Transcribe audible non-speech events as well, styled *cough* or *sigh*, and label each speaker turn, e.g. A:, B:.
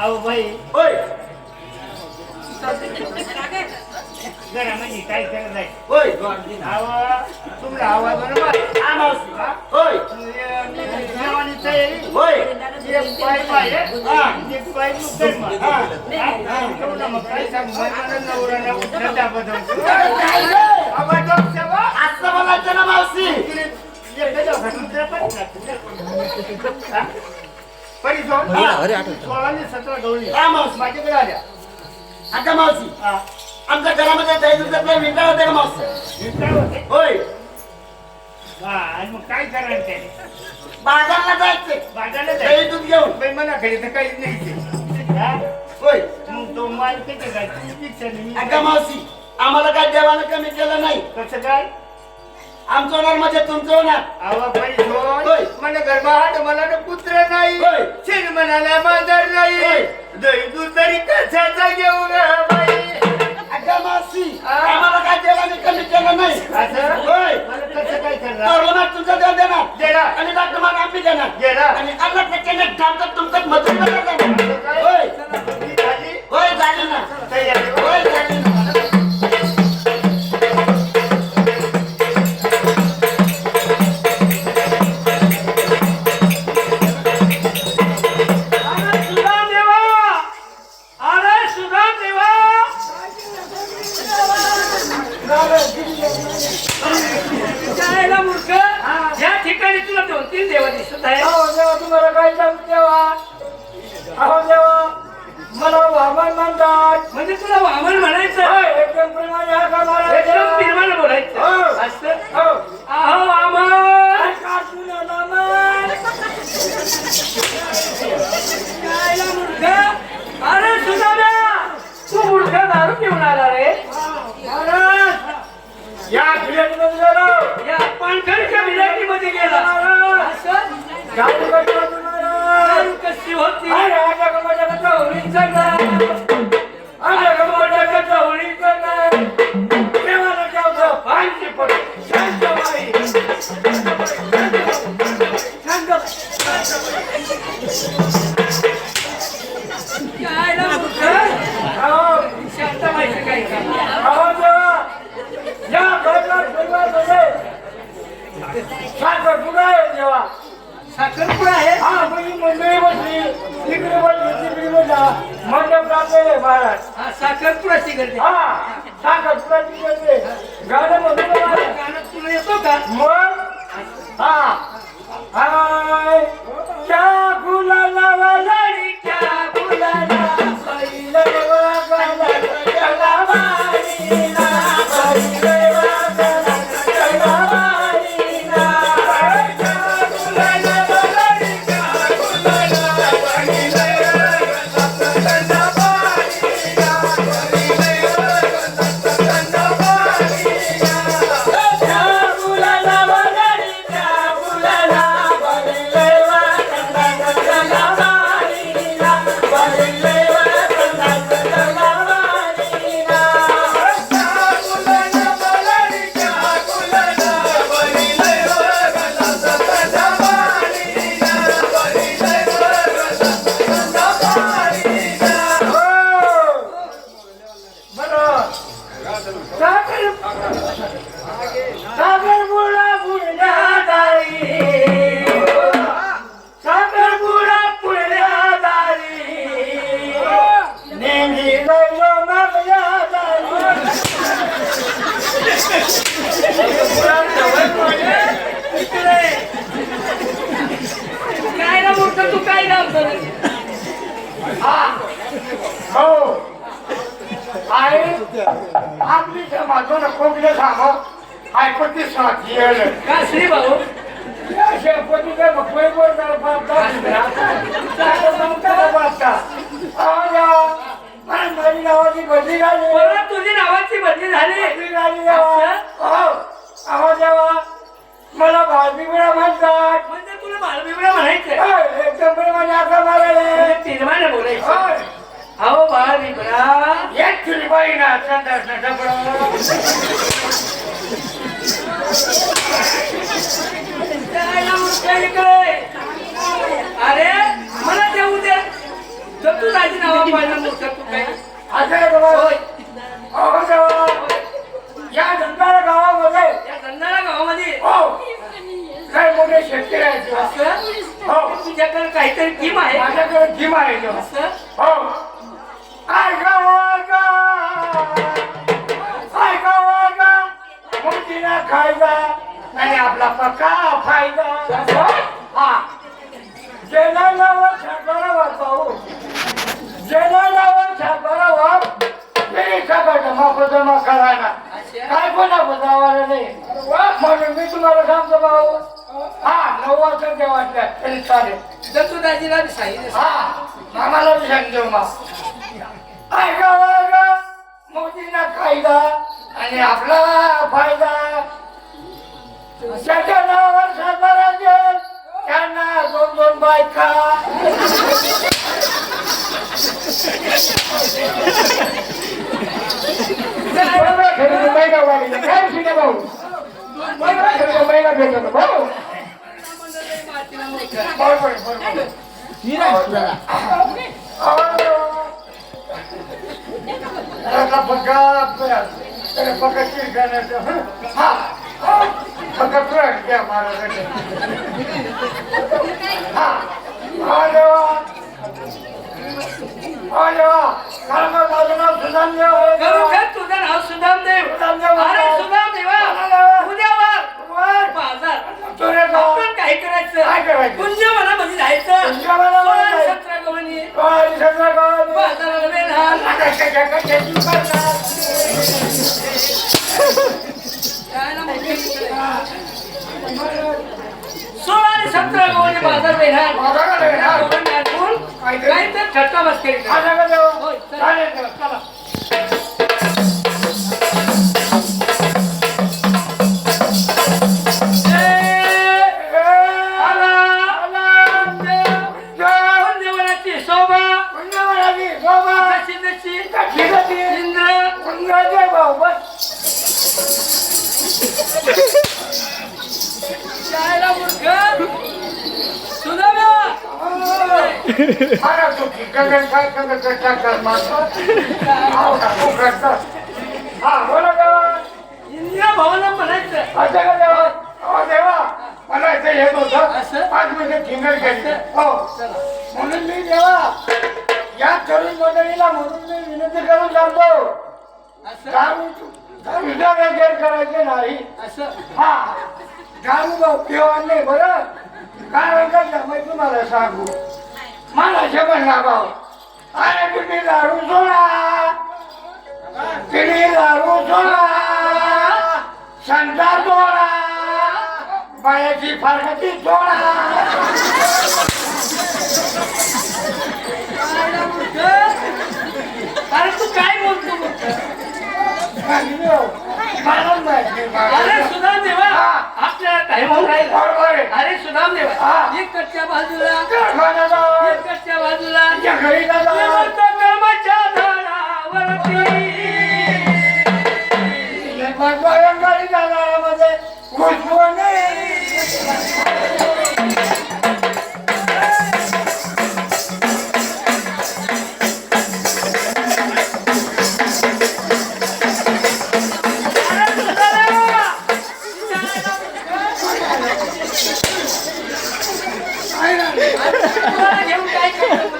A: अहो बाई
B: होय
A: घरामध्ये काय करत आहे
B: होय
A: अहो तुमचा आवाज बरोबर
B: हा मावशी होय
A: जेवणी तयारी
B: होय
A: एक पाय पाय
B: हा.
A: एक पाय मुक्कर मग
B: हा.
A: हा? तेवढं मग काय सांगू मला नवरा नवरा दाबत
B: काय रे?
A: आवाज डोक्यावर सोळाने सतरा गवळी.
B: हा मावशी
A: माझ्याकडे आल्या.
B: आता मावशी
A: हा.
B: आमच्या घरामध्ये दही दुधातल्या विंटा होते का मावशी.
A: हे काय होते?
B: होय.
A: हा, आणि मग काय त्याने?
B: बाजारला जायचे.
A: बाजारला
B: दही
A: जायचं.
B: दूध घेऊन.
A: बाई मला घरी तर काहीच नाही ते. हा?
B: होय.
A: मग तो माल किती मी
B: अगं मावशी आम्हाला काय देवानं कमी केलं नाही.
A: कसं काय?
B: आमचं होणार म्हणजे तुमचं होणार
A: आवा बाई
B: होय.
A: होय मला गरबाहाट मला ना पुत्र नाही
B: होय.
A: शेण म्हणाला बाजार नाही
B: होय.
A: दही दूध तरी कशाचा घेऊ बाई
B: अगं
A: हा.
B: आम्हाला काय देवाने कमी केलं नाही
A: असं
B: होय
A: मला कसं काय करणार
B: पार्लमेंट तुमचं देव देणार
A: देणार.
B: आणि डॉक्टर मान आम्ही देणार
A: देणार.
B: आणि अल्ला टक्क्याने ठामतात तुमचं मजूर
A: असं म्हणजे तुला वामन म्हणायचं
C: होय, एकदम प्रेमाने हाका
A: एकदम
C: मारायचा.
A: निर्माण बोलायचं
C: हो.
A: असं
C: हो.
A: अहो वामन
C: अरे वामन.
A: तू मूर्ख दारू पिऊन आला रे
C: महाराज, या फिर्यादीमध्ये गेलो.
A: या पाणखडच्या विलायतीमध्ये गेला असं
C: महाराज.
A: दारू कशी होती
C: अरे, होळीचा मंडप लागलेले महाराज
A: साखरपुडाची गर्दी.
C: हा साखर पुडा तिकडे गाणं म्हणतो ना महाराज.
A: गाणं तुला येतो का?
C: मग हा. हाय. समाजून कोकले सांगो. ऐकती साथी
A: का श्री भाऊ?
C: शेपटीचे भक्कई वर माझी नावाची बदली झाली?
A: तुझी नावाची बदली झाली.
C: झाली देवा. हो. अहो देवा मला भाजीबिळा म्हणतात.
A: म्हणजे तुला बाळबिबळा म्हणायचं
C: एकदम प्रेमाने आका मारायले.
A: निर्माण बोलायचं
C: होय.
A: अहो बाळबिबळा जायला मूर्ख इकडे. अरे मला देऊ दे. तर तू राजी नावा पाहिजे मूर्ख तू काय?
C: बाबा
A: होय.
C: अहो देवा या धंदाला गावामध्ये.
A: या धंदाला गावामध्ये?
C: हो. काही मोठे शेतकरी आहेत.
A: असं?
C: हो.
A: तुझ्याकडे काहीतरी टीम आहे.
C: माझ्याकडे जिम आहे.
A: असं?
C: खायचा? आणि आपला पक्का फायदा. हा. जेना नावर छाकारा वाचावं जेना नावर वाप तरी सगळं जमा जमा करायला. काय कोणा बजावायला नाही. म्हणून मी तुम्हाला सांगतो भाऊ. हा नऊ वाजता जेवायचं तरी चालेल.
A: तू दाजीला सांगितलं.
C: हा आम्हाला बी सांगतो मग ऐका वागा मोदींना कायदा आणि आपला फायदा. त्याच्या नावावर साताराचे त्यांना दोन दोन बायका. महिना वाढली काय शिका भाऊ महिना भेटतो भाऊ बरोबर बरोबर पक्का पक्का चिरकाण्याचं हा. पक्का तुरंत घ्या महाराजांचे नाव सुदाम देव आहे
A: करू
C: देवा.
A: उद्यावर बाजार आपण काय करायचं
C: काय करायचं?
A: कुंजवनामध्ये जायचं
C: जायचं.
A: सतरा गवळणी
C: गावाला सगळं
A: बाजाराला *laughs* सोळा आणि सतरा बाजार. होय,
C: देवा, चला.
A: इंदिरा भावाला म्हणायचं
C: असं का देवा? अहो देवा, मला इथे येत होतं.
A: असं?
C: पाच मिनिटं ठिंगल केली. हो. म्हणून मी देवा या तरुण मंडळीला म्हणून मी विनंती करून सांगतो दारू वगैरे करायचे नाही
A: असं
C: हा भाऊ पिवा नाही बरं काय म्हणतात मी तुम्हाला सांगू मला ना भाऊ अरे तुम्ही दारू सोडा. तुम्ही दारू सोडा. संता सोडा. बायाची फारकती सोडा.
A: अरे तू काय बोलतो? अरे सुदाम देवा
C: हा.
A: आपल्याला टाइम राहिला
C: बरोबर आहे
A: अरे सुदाम देवा
C: हा.
A: इकडच्या बाजूला
C: जाऊ.
A: इकडच्या बाजूला
C: या घरी जा जाऊ.
A: निवृत्त कामाच्या झाडावरती तुला घेऊन काय करतो